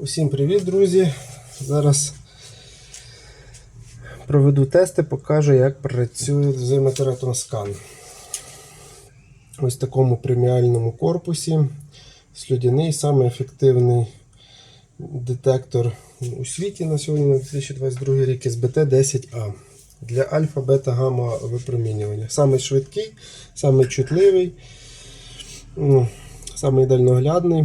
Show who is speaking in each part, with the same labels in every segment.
Speaker 1: Усім привіт, друзі! Зараз проведу тести, покажу, як працює скан. Ось в такому преміальному корпусі. Слюдяний, самий ефективний детектор у світі на сьогодні на 2022 рік СБТ 10А для альфа, бета, гамма випромінювання. Самий швидкий, самий чутливий, ну, самий дальноглядний.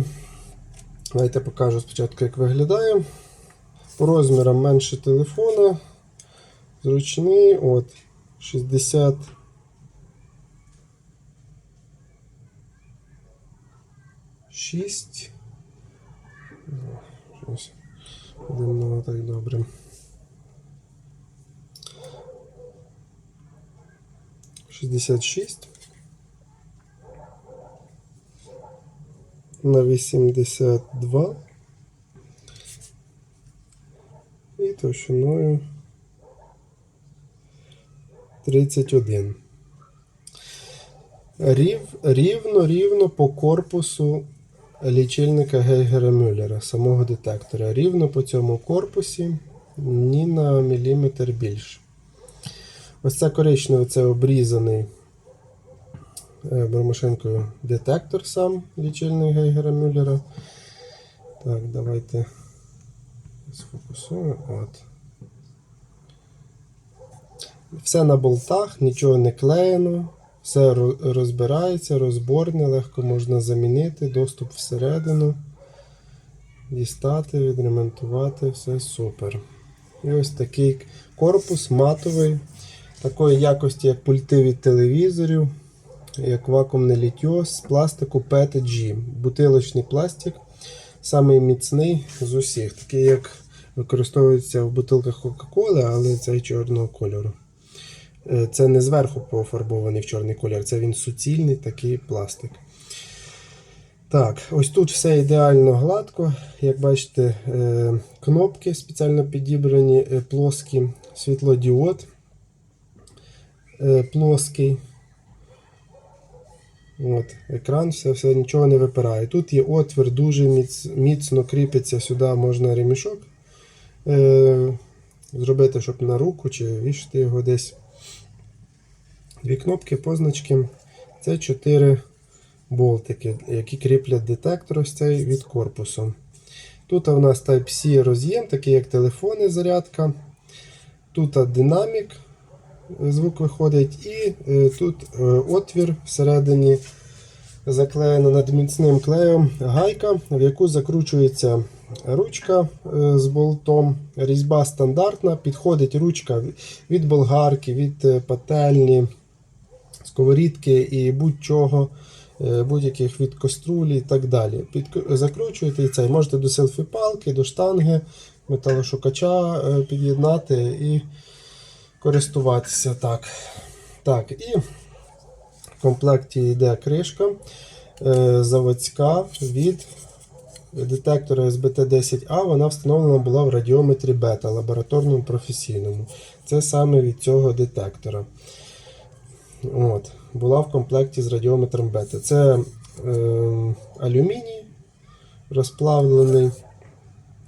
Speaker 1: Давайте покажу спочатку, як виглядає. По розмірам менше телефона. Зручний. От, 60. Шість. О, Щось. Дивно так добре. Шістдесят шість. На 82 і товщиною 31. Рів, рівно рівно по корпусу лічильника Гейгера Мюллера, самого детектора. Рівно по цьому корпусі ні на міліметр більше. Ось це коричневий це обрізаний е, бормашинкою детектор сам лічильник Гейгера Мюллера. Так, давайте сфокусуємо. От. Все на болтах, нічого не клеєно, все розбирається, розборне, легко можна замінити, доступ всередину, дістати, відремонтувати, все супер. І ось такий корпус матовий, такої якості, як пульти від телевізорів, як вакуумне літьо з пластику PETG. Бутилочний пластик, самий міцний з усіх, такий як використовується в бутилках Кока-Коли, але цей чорного кольору. Е, Це не зверху пофарбований в чорний колір, це він суцільний такий пластик. Так, ось тут все ідеально гладко. Як бачите, е, кнопки спеціально підібрані, е, плоскі, світлодіод плоский. От, екран, все, все нічого не випирає. Тут є отвір, дуже міц, міцно кріпиться сюди, можна ремішок е, зробити, щоб на руку чи вішати його десь. Дві кнопки, позначки. Це 4 болтики, які кріплять детектор ось цей від корпусу. Тут у нас Type-C роз'єм, такий як телефони, зарядка. Тут динамік, звук виходить, і е, тут е, отвір всередині заклеєна над міцним клеєм гайка, в яку закручується ручка е, з болтом. Різьба стандартна, підходить ручка від болгарки, від пательні, сковорідки і будь-чого, будь-яких від каструлі і так далі. Під, закручуєте і цей. Можете до селфі-палки, до штанги, металошукача під'єднати і користуватися так. Так, і в комплекті йде кришка е, заводська від детектора SBT10A. Вона встановлена була в радіометрі бета, лабораторному професійному. Це саме від цього детектора. От, була в комплекті з радіометром бета. Це е, алюміній розплавлений,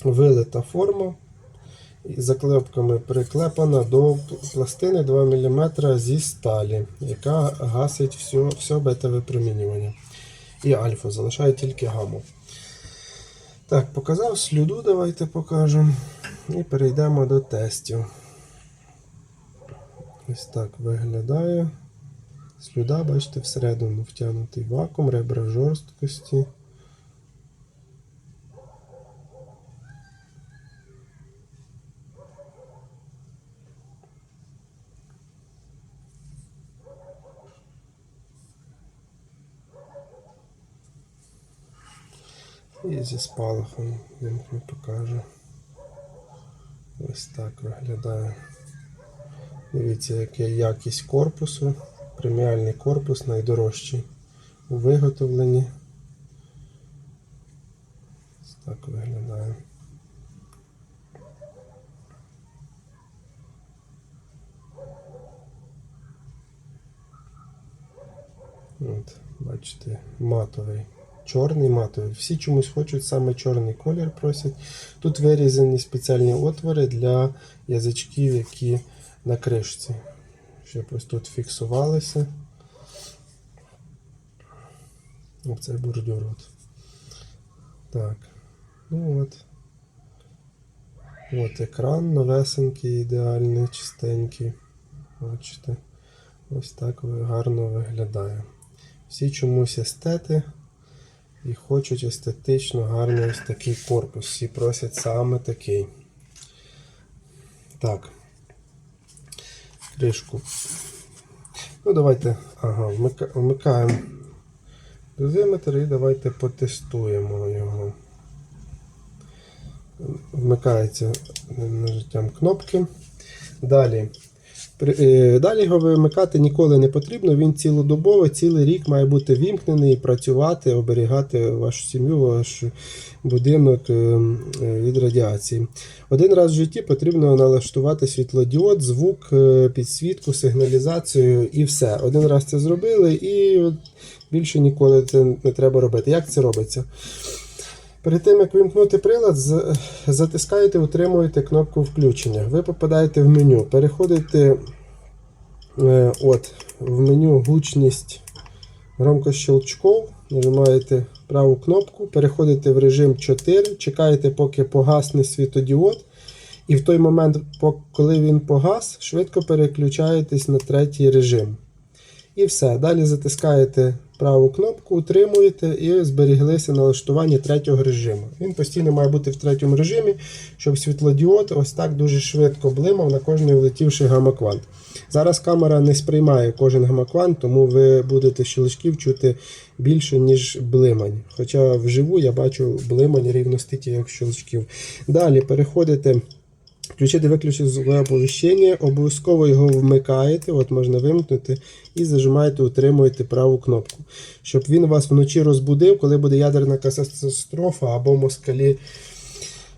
Speaker 1: вилита форма. І заклепками приклепана до пластини 2 мм зі сталі, яка гасить все, все бета-випромінювання. І альфа залишає тільки гаму. Так, показав сліду, давайте покажемо. І перейдемо до тестів. Ось так виглядає. Слюда, бачите, всередину втягнутий вакуум, ребра жорсткості. І зі спалахом вимкну покажу. Ось так виглядає. Дивіться, яка якість корпусу. Преміальний корпус найдорожчий у виготовленні. Ось так виглядає. От, бачите, матовий чорний матовий. Всі чомусь хочуть саме чорний колір просять. Тут вирізані спеціальні отвори для язичків, які на кришці. Щоб ось тут фіксувалися. Оце бордюр. От. Так. Ну от. От екран новесенький, ідеальний, чистенький. Бачите. Ось так гарно виглядає. Всі чомусь естети і хочуть естетично гарний ось такий корпус. Всі просять саме такий. Так. Кришку. Ну, давайте. Ага, вмикаємо дозиметр і давайте потестуємо його. Вмикається нажиттям кнопки. Далі. Е, Далі його вимикати ніколи не потрібно. Він цілодобово, цілий рік має бути вімкнений працювати, оберігати вашу сім'ю, ваш будинок е, е, від радіації. Один раз в житті потрібно налаштувати світлодіод, звук, підсвітку, сигналізацію і все. Один раз це зробили, і більше ніколи це не треба робити. Як це робиться? Перед тим, як вимкнути прилад, затискаєте, утримуєте кнопку включення. Ви попадаєте в меню. Переходите е, от, в меню гучність громкощелчков, нажимаєте праву кнопку, переходите в режим 4, чекаєте, поки погасне світодіод. І в той момент, коли він погас, швидко переключаєтесь на третій режим. І все. Далі затискаєте праву кнопку, утримуєте і зберіглися налаштування третього режиму. Він постійно має бути в третьому режимі, щоб світлодіод ось так дуже швидко блимав на кожний влетівший гамаквант. Зараз камера не сприймає кожен гамаквант, тому ви будете щелчків чути більше, ніж блимань. Хоча вживу я бачу блимань рівно стільки, як щелчків. Далі переходите. Включити виключити звукове оповіщення, обов'язково його вмикаєте, от можна вимкнути, і зажимаєте, утримуєте праву кнопку. Щоб він вас вночі розбудив, коли буде ядерна катастрофа або москалі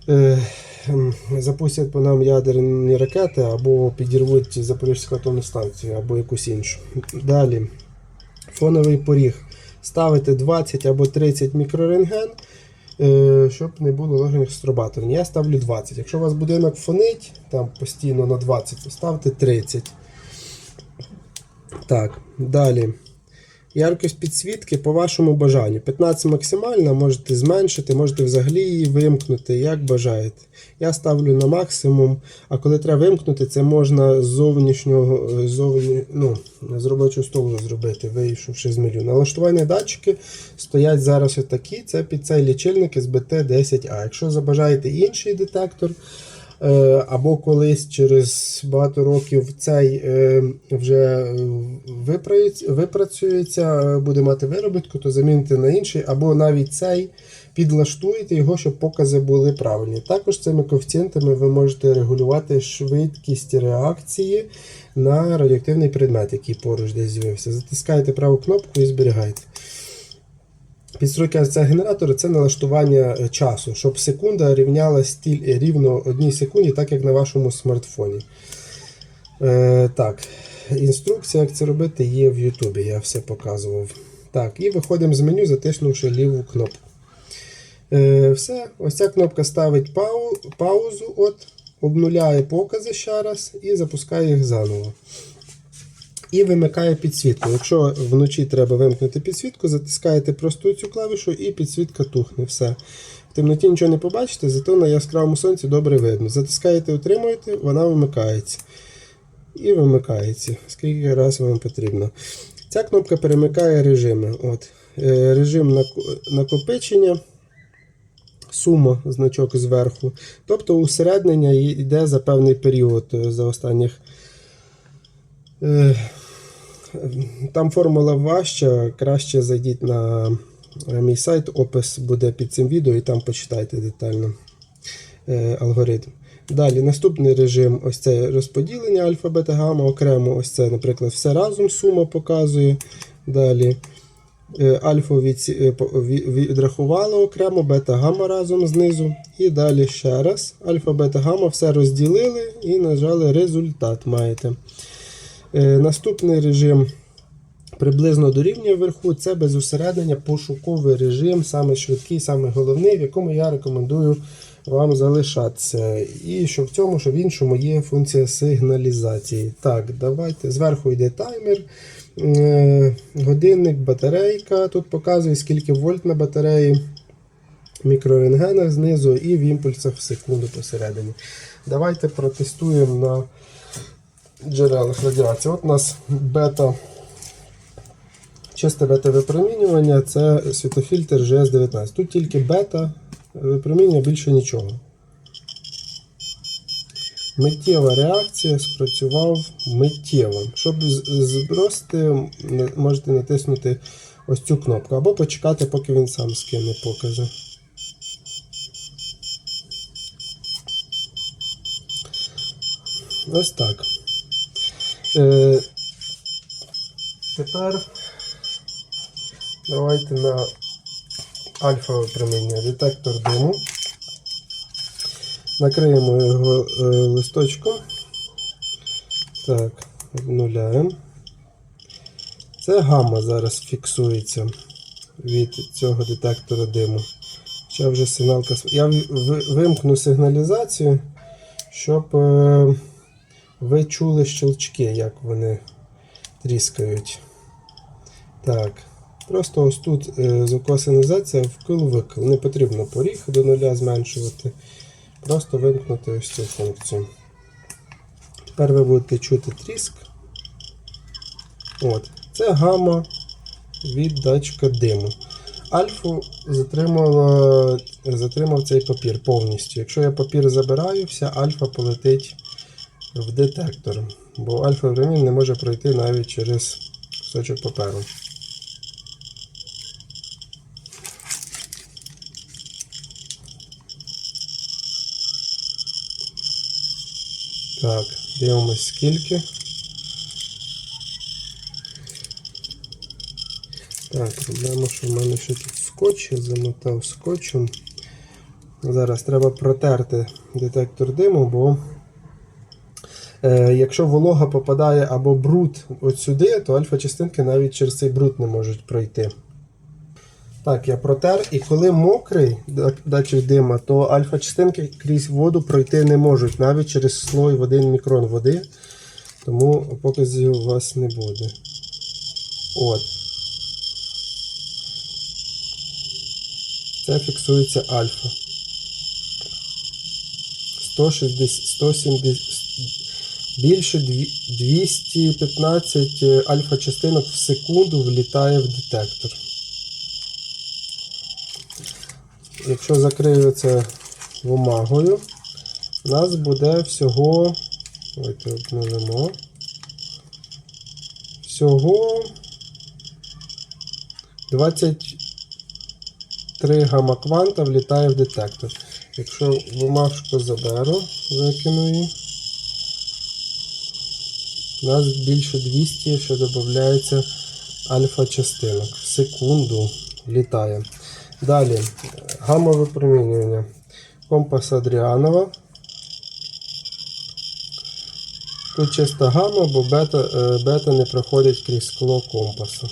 Speaker 1: е, ем, запустять по нам ядерні ракети, або підірвуть Запорізьку атомну станцію, або якусь іншу. Далі, фоновий поріг. Ставите 20 або 30 мікрорентген щоб не було ложних стробатурень. Я ставлю 20. Якщо у вас будинок фонить, там постійно на 20, то ставте 30. Так, далі. Яркість підсвітки по вашому бажанню. 15 максимальна, можете зменшити, можете взагалі її вимкнути, як бажаєте. Я ставлю на максимум, а коли треба вимкнути, це можна з зовнішнього е, зовні, ну, з робочого столу зробити, вийшовши з меню. Налаштування датчики стоять зараз отакі. Це під цей лічильник SBT 10A. Якщо забажаєте інший детектор, або колись через багато років цей е, вже е, випрацюється- е, буде мати виробітку, то заміните на інший, або навіть цей підлаштуєте його, щоб покази були правильні. Також цими коефіцієнтами ви можете регулювати швидкість реакції на радіоактивний предмет, який поруч десь з'явився. Затискаєте праву кнопку і зберігаєте. Підстройка генератора це налаштування е, часу, щоб секунда рівняла стіль рівно одній секунді, так як на вашому смартфоні. Е, так, інструкція, як це робити, є в Ютубі, я все показував. Так, і виходимо з меню, затиснувши ліву кнопку. Е, все, ось ця кнопка ставить пау, паузу, от, обнуляє покази ще раз і запускає їх заново. І вимикає підсвітку. Якщо вночі треба вимкнути підсвітку, затискаєте просто цю клавішу і підсвітка тухне. Все. В темноті нічого не побачите, зато на яскравому сонці добре видно. Затискаєте, утримуєте, вона вимикається. І вимикається, скільки разів вам потрібно. Ця кнопка перемикає режими. От. Е, Режим накопичення, сума, значок зверху. Тобто усереднення йде за певний період е, за останніх. Там формула важча, краще зайдіть на мій сайт, опис буде під цим відео і там почитайте детально е, алгоритм. Далі наступний режим ось це розподілення альфа, бета, гамма, окремо ось це, наприклад, все разом сума показує. Далі е, альфа е, по- окремо, бета, гамма разом знизу. І далі ще раз. Альфа, бета, гамма все розділили і нажали результат маєте. Е, Наступний режим приблизно дорівнює вверху. Це без усереднення пошуковий режим, саме швидкий, саме головний, в якому я рекомендую вам залишатися. І що в цьому, що в іншому є функція сигналізації. Так, давайте. Зверху йде таймер. Е, Годинник, батарейка. Тут показує, скільки вольт на батареї, мікрорентгенах знизу і в імпульсах в секунду посередині. Давайте протестуємо на джерелах радіації. От у нас бета. Чисте бета випромінювання це світофільтр GS19. Тут тільки бета випромінює більше нічого. Миттєва реакція спрацював миттєво. Щоб збросити, можете натиснути ось цю кнопку або почекати, поки він сам скине покази. Ось так. Е, тепер давайте на альфа випромінювання детектор диму. Накриємо його е, листочком. Так, обнуляємо. Це гамма зараз фіксується від цього детектора диму. Ще вже сигналка. Я вимкну сигналізацію, щоб е, ви чули щелчки, як вони тріскають. Так. Просто ось тут е, звукосигналізація вкил-викил. Не потрібно поріг до нуля зменшувати. Просто вимкнути ось цю функцію. Тепер ви будете чути тріск. От. Це гама від датчика диму. Альфу затримав цей папір повністю. Якщо я папір забираю, вся альфа полетить в детектор. Бо альфа времін не може пройти навіть через кусочок паперу. Так, дивимось скільки. Так, проблема, що в мене ще тут скотч, я замотав скотчем. Зараз треба протерти детектор диму, бо якщо волога попадає або бруд от сюди, то альфа-частинки навіть через цей бруд не можуть пройти. Так, я протер, і коли мокрий датчик дима, то альфа-частинки крізь воду пройти не можуть, навіть через слой в 1 мікрон води. Тому показів у вас не буде. От. Це фіксується альфа. 160, 170, більше 215 альфа-частинок в секунду влітає в детектор. Якщо закрию це бумагою, у нас буде всього. Давайте обнулимо. Всього 23 гамма кванта влітає в детектор. Якщо бумажку заберу, викину її, у нас більше 200 ще додається альфа-частинок. В секунду літає. Далі гамма випромінювання. Компас Адріанова. Тут чиста гамма, бо бета, е, бета не проходить крізь скло компаса.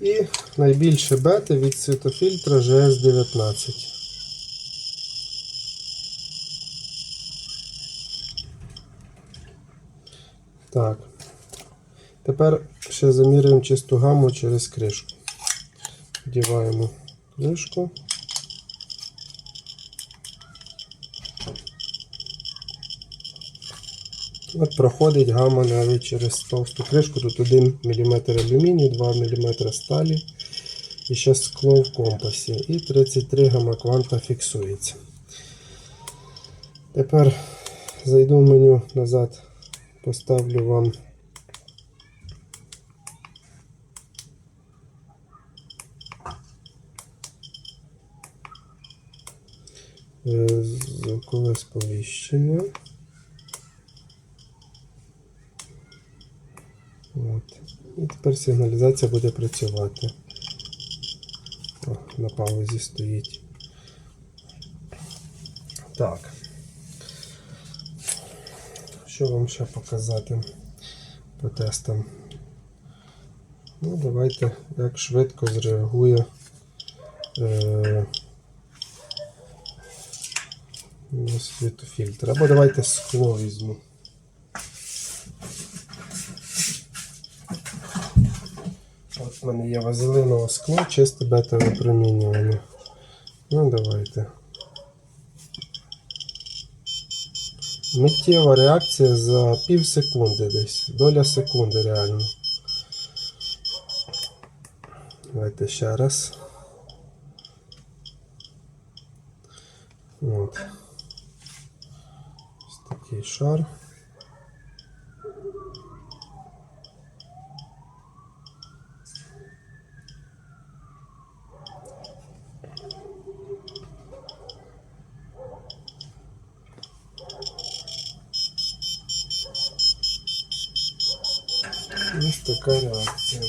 Speaker 1: І найбільше бета від світофільтра GS19. Так. Тепер ще замірюємо чисту гамму через кришку. Вдіваємо кришку. От проходить гамма навіть через товсту кришку. Тут 1 мм алюмінію, 2 мм сталі. І ще скло в компасі. І 33 гамма кванта фіксується. Тепер зайду в меню назад, поставлю вам е, звукове сповіщення. От. І тепер сигналізація буде працювати. О, на паузі стоїть. Так. Що вам ще показати по тестам? Ну, давайте, як швидко зреагує е, світофільтр. Або давайте скло візьму. От в мене є вазелинове скло, чисте бета-випромінювання. Ну, давайте. Миттєва реакція за пів секунди десь. Доля секунди реально. Давайте ще раз. От. Ось такий шар. Ось така реакція.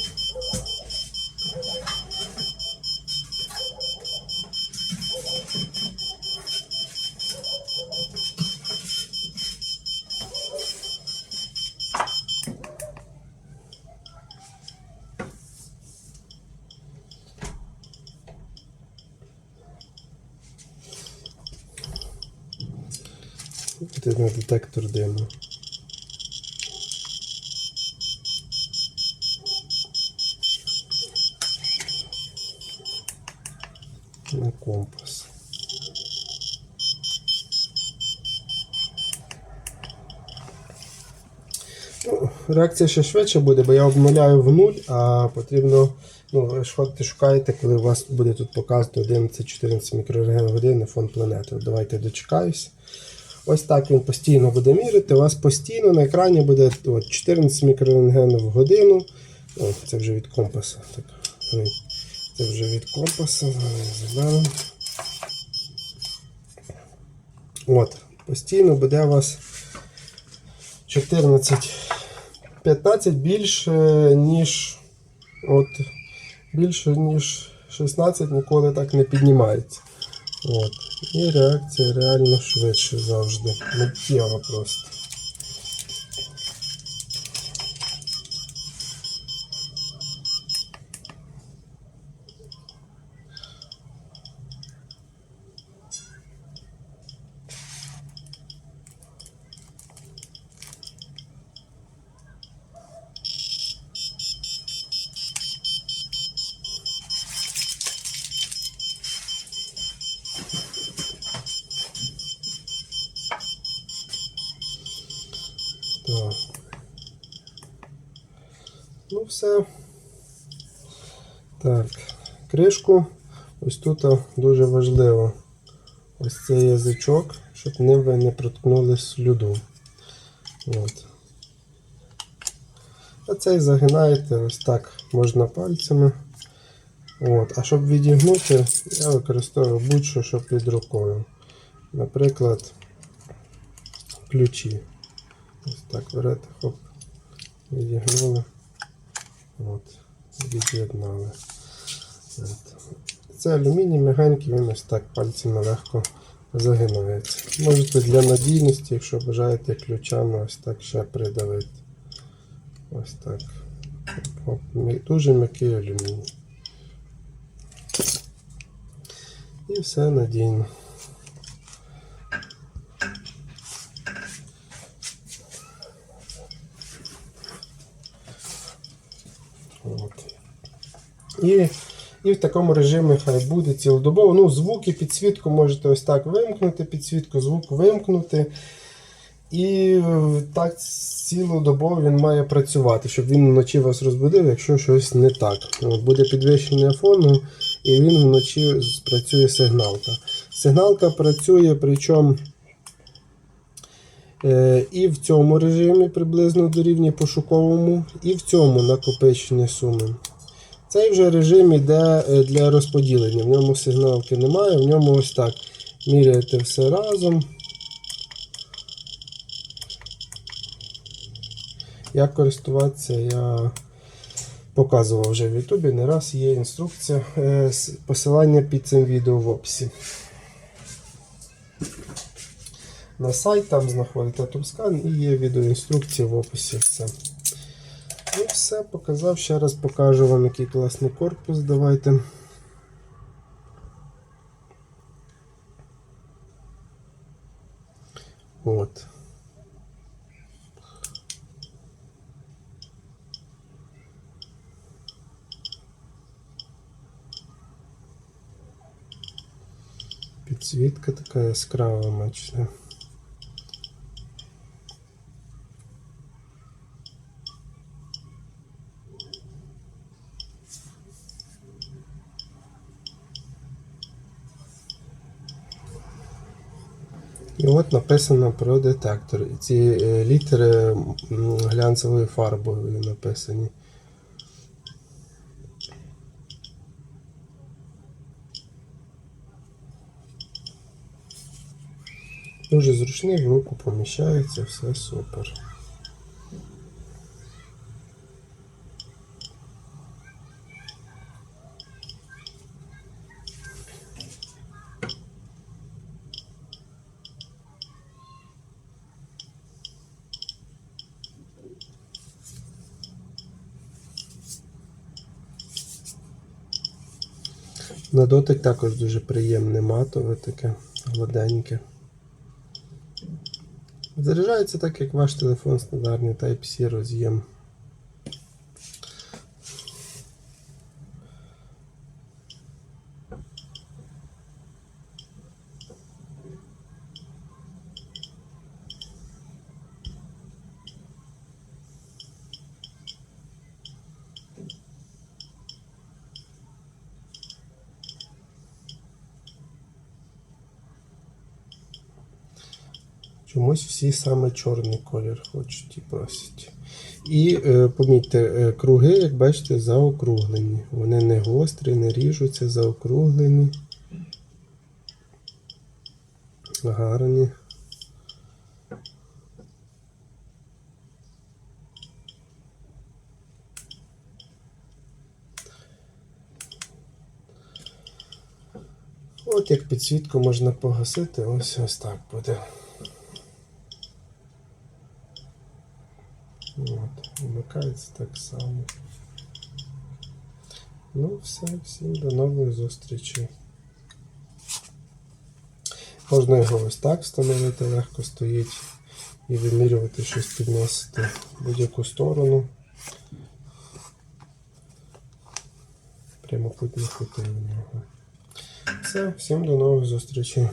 Speaker 1: Це на детектор диму. На компас. Ну, реакція ще швидше буде, бо я обмаляю в нуль, а потрібно. Ну, ви шукаєте, коли у вас буде тут показувати 11-14 мікрорентген в годину фон планети. Давайте дочекаюсь. Ось так він постійно буде міряти. У вас постійно на екрані буде от, 14 мікрорентген в годину. О, це вже від компаса. Так, це вже від компаса. Зараз. От, постійно буде у вас 14, 15 більше, ніж от, більше, ніж 16 ніколи так не піднімається. От. І реакція реально швидше завжди. Миттєва просто. Так. Ну все. Так. Кришку. Ось тут дуже важливо. Ось цей язичок, щоб ним ви не проткнули слюду. От. А цей загинаєте ось так можна пальцями. От. А щоб відігнути, я використовую будь-що, що під рукою. Наприклад, ключі. Ось так берете, хоп, відігнули. От, від'єднали. Це алюміній мягенький, він ось так пальцями легко загинається. Можете для надійності, якщо бажаєте ключами, ось так ще придавити. Ось так. Хоп, Дуже м'який алюміній. І все надійно. От. І, і в такому режимі хай буде цілодобово. Ну, звуки, підсвітку можете ось так вимкнути, підсвітку, звук вимкнути. І е, так цілодобово він має працювати, щоб він вночі вас розбудив, якщо щось не так. Буде підвищення фону, і він вночі спрацює сигналка. Сигналка працює, причому е, і в цьому режимі приблизно дорівнює пошуковому, і в цьому накопичення суми. Цей вже режим іде е, для розподілення. В ньому сигналки немає, в ньому ось так. Міряєте все разом. Як користуватися, я показував вже в Ютубі. Не раз є інструкція, е, посилання під цим відео в описі. На сайт там знаходите тубскан і є відеоінструкція в описі. Все. Ну, все, показав. Ще раз покажу вам, який класний корпус. Давайте. От. Підсвітка така яскрава, бачите. От написано про детектор. І ці е, літери глянцевою фарбою написані. Дуже зручний, в руку поміщається, все супер. На дотик також дуже приємне матове таке, гладеньке. Заряджається так, як ваш телефон стандартний Type-C роз'єм. Чомусь всі саме чорний колір хочуть і просять. І е, помітьте, е, круги, як бачите, заокруглені. Вони не гострі, не ріжуться, заокруглені. Гарні. От як підсвітку можна погасити, ось ось так буде. От, так само. Ну, все, всім до нових зустрічей. Можна його ось так встановити, легко стоїть і вимірювати щось підносити в будь-яку сторону. Прямокутні кути у нього. Все, всім до нових зустрічей.